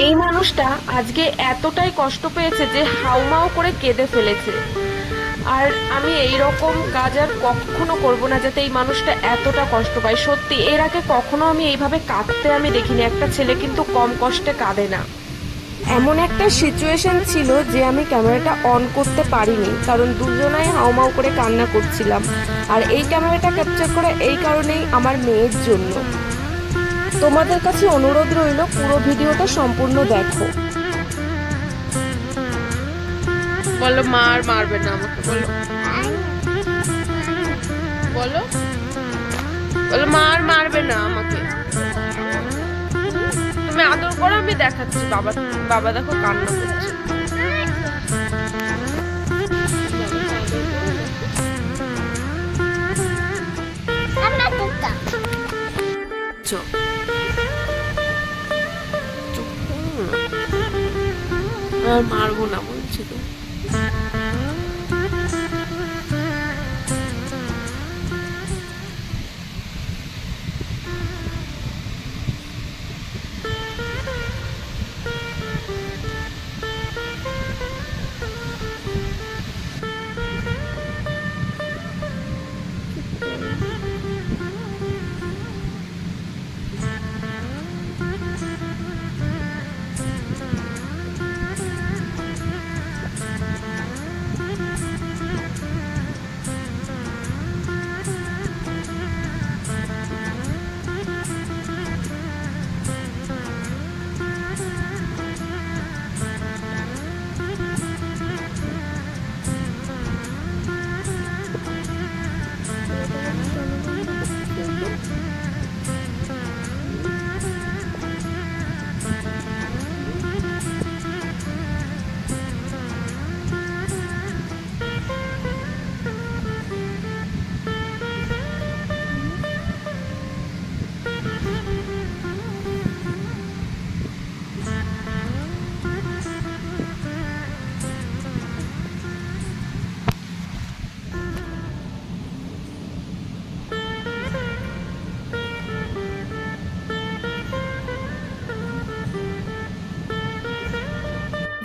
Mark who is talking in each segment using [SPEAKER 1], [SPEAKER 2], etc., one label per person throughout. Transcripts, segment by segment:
[SPEAKER 1] এই মানুষটা আজকে এতটাই কষ্ট পেয়েছে যে হাউমাউ করে কেঁদে ফেলেছে। আর আমি এই রকম কাজ আর কখনো করব না যাতে এই মানুষটা এতটা কষ্ট পায়। সত্যি, এর আগে কখনো আমি এইভাবে কাঁদতে আমি দেখিনি। একটা ছেলে কিন্তু কম কষ্টে কাঁদে না। এমন একটা সিচুয়েশন ছিল যে আমি ক্যামেরাটা অন করতে পারিনি, কারণ দুজনাই হাউমাউ করে কান্না করছিলাম। আর এই ক্যামেরাটা ক্যাপচার করা এই কারণেই আমার মেয়ের জন্য। তোমাদের কাছে অনুরোধ রইল পুরো ভিডিওটা সম্পূর্ণ দেখো। বলো মার মারবে না আমাকে বলো। বলো। বলো মার মারবে না আমাকে। তুমি আদর করো আমি দেখাচ্ছি। বাবা বাবা দেখো কান্না করছে। মারবো না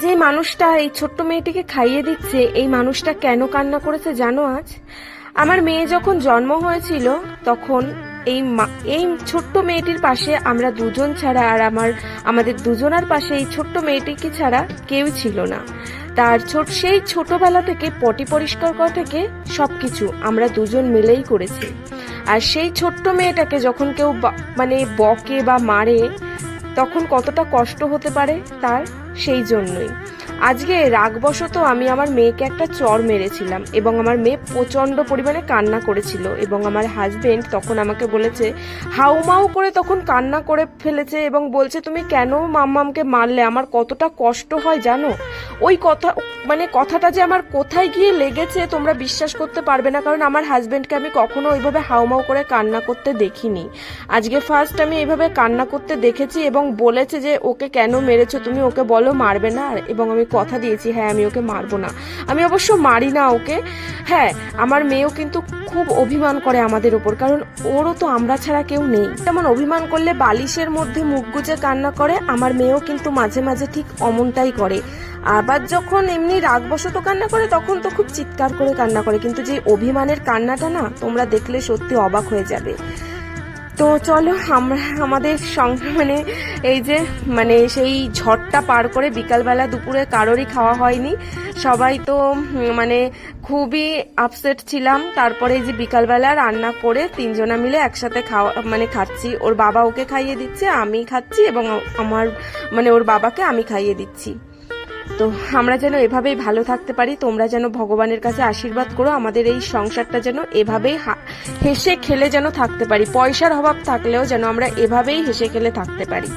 [SPEAKER 1] যে মানুষটা এই ছোট্ট মেয়েটিকে খাইয়ে দিচ্ছে, এই মানুষটা কেন কান্না করেছে জানো আজ? আমার মেয়ে যখন জন্ম হয়েছিল, তখন এই এই ছোট্ট মেয়েটির পাশে আমরা দুজন ছাড়া আর আমার, আমাদের দুজনার পাশে এই ছোট্ট মেয়েটিকে ছাড়া কেউ ছিল না। তার ছোট, সেই ছোটবেলা থেকে, পটি পরিষ্কার করা থেকে সবকিছু আমরা দুজন মিলেই করেছি। আর সেই ছোট্ট মেয়েটাকে যখন কেউ মানে বকে বা মারে, তখন কতটা কষ্ট হতে পারে তার? সেই জন্যই। আজকে রাগবশত আমি আমার মেয়েকে একটা চর মেরেছিলাম এবং আমার মেয়ে প্রচণ্ড পরিমাণে কান্না করেছিল এবং আমার হাজবেন্ড তখন আমাকে বলেছে হাউমাউ করে তখন কান্না করে ফেলেছে এবং বলছে, তুমি কেন মাম্মামকে মারলে? আমার কতটা কষ্ট হয় জানো? ওই কথা মানে কথাটা যে আমার কোথায় গিয়ে লেগেছে তোমরা বিশ্বাস করতে পারবে না, কারণ আমার হাজবেন্ডকে আমি কখনো ওইভাবে হাউমাউ করে কান্না করতে দেখিনি। আজকে ফার্স্ট আমি এইভাবে কান্না করতে দেখেছি এবং বলেছে যে, ওকে কেন মেরেছো? তুমি ওকে বলো, মারবে না? এবং আমি কথা দিয়েছি হ্যাঁ আমি ওকে মারবো না। আমি অবশ্য মারি না ওকে। হ্যাঁ আমার মেয়েও কিন্তু খুব অভিমান করে আমাদের ওপর কারণ ওরও তো আমরা ছাড়া কেউ নেই। যেমন অভিমান করলে বালিশের মধ্যে মুখ গুজে কান্না করে, আমার মেয়েও কিন্তু মাঝে মাঝে ঠিক অমনটাই করে। আবার যখন এমনি রাগবশত কান্না করে, তখন তো খুব চিৎকার করে কান্না করে, কিন্তু যে অভিমানের কান্নাটা না, তোমরা দেখলে সত্যি অবাক হয়ে যাবে। তো চলো, আমরা আমাদের মানে এই যে মানে সেই ঝড়টা পার করে বিকালবেলা দুপুরে কারোরই খাওয়া হয়নি। সবাই তো মানে খুবই আপসেট ছিলাম। তারপরে এই যে বিকালবেলা রান্না করে তিনজনা মিলে একসাথে খাওয়া মানে খাচ্ছি। ওর বাবা ওকে খাইয়ে দিচ্ছে, আমি খাচ্ছি এবং আমার মানে ওর বাবাকে আমি খাইয়ে দিচ্ছি। তো আমরা যেন এভাবেই ভালো থাকতে পারি, তোমরা যেন ভগবানের কাছে আশীর্বাদ করো, আমাদের এই সংসারটা যেন এভাবেই হেসে খেলে যেন থাকতে পারি। পয়সার অভাব থাকলেও যেন আমরা এভাবেই হেসে খেলে থাকতে পারি।